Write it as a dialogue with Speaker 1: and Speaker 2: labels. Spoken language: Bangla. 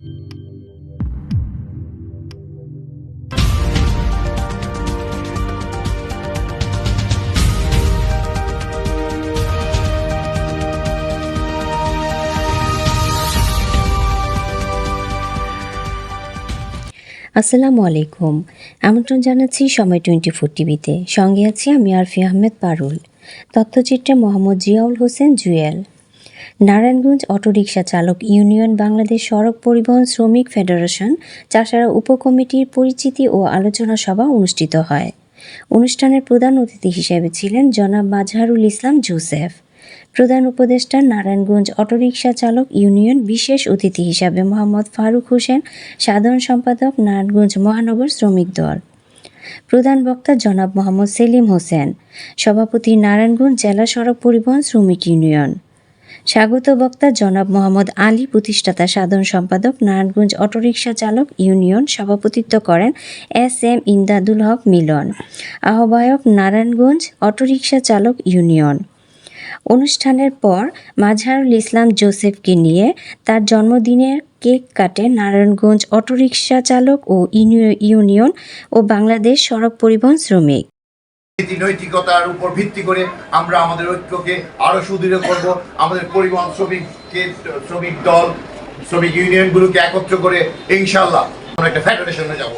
Speaker 1: আসসালামু আলাইকুম। আমন্ত্রণ জানাচ্ছি সময় টোয়েন্টি ফোর টিভিতে। সঙ্গে আছি আমি আরফি আহমেদ পারুল। তথ্যচিত্রে মোহাম্মদ জিয়াউল হোসেন জুয়েল। নারায়ণগঞ্জ অটোরিকশা চালক ইউনিয়ন বাংলাদেশ সড়ক পরিবহন শ্রমিক ফেডারেশন চাষারা উপকমিটির পরিচিতি ও আলোচনা সভা অনুষ্ঠিত হয়। অনুষ্ঠানের প্রধান অতিথি হিসেবে ছিলেন জনাব মাজহারুল ইসলাম জোসেফ। প্রধান উপদেষ্টা নারায়ণগঞ্জ অটোরিকশা চালক ইউনিয়ন বিশেষ অতিথি হিসাবে মোহাম্মদ ফারুক হোসেন, সাধারণ সম্পাদক নারায়ণগঞ্জ মহানগর শ্রমিক দল। প্রধান বক্তা জনাব মোহাম্মদ সেলিম হোসেন। সভাপতি নারায়ণগঞ্জ জেলা সড়ক পরিবহন শ্রমিক ইউনিয়ন। স্বাগত বক্তা জনাব মোহাম্মদ আলী, প্রতিষ্ঠাতা সাধারণ সম্পাদক, নারায়ণগঞ্জ অটোরিকশা চালক ইউনিয়ন সভাপতিত্ব করেন এস এম ইমদাদুল হক মিলন। আহ্বায়ক নারায়ণগঞ্জ অটোরিকশা চালক ইউনিয়ন। অনুষ্ঠানের পর মাজহারুল ইসলাম জোসেফকে নিয়ে তার জন্মদিনের কেক কাটে নারায়ণগঞ্জ অটোরিকশা চালক ও ইউনিয়ন ও বাংলাদেশ সড়ক পরিবহন শ্রমিক।
Speaker 2: নীতি নৈতিকতার উপর ভিত্তি করে আমরা আমাদের ঐক্যকে আরও সুদৃঢ় করব। আমাদের পরিবহন শ্রমিককে, শ্রমিক দল, শ্রমিক ইউনিয়নগুলোকে একত্র করে ইনশাল্লাহ আমরা একটা ফেডারেশনে যাব।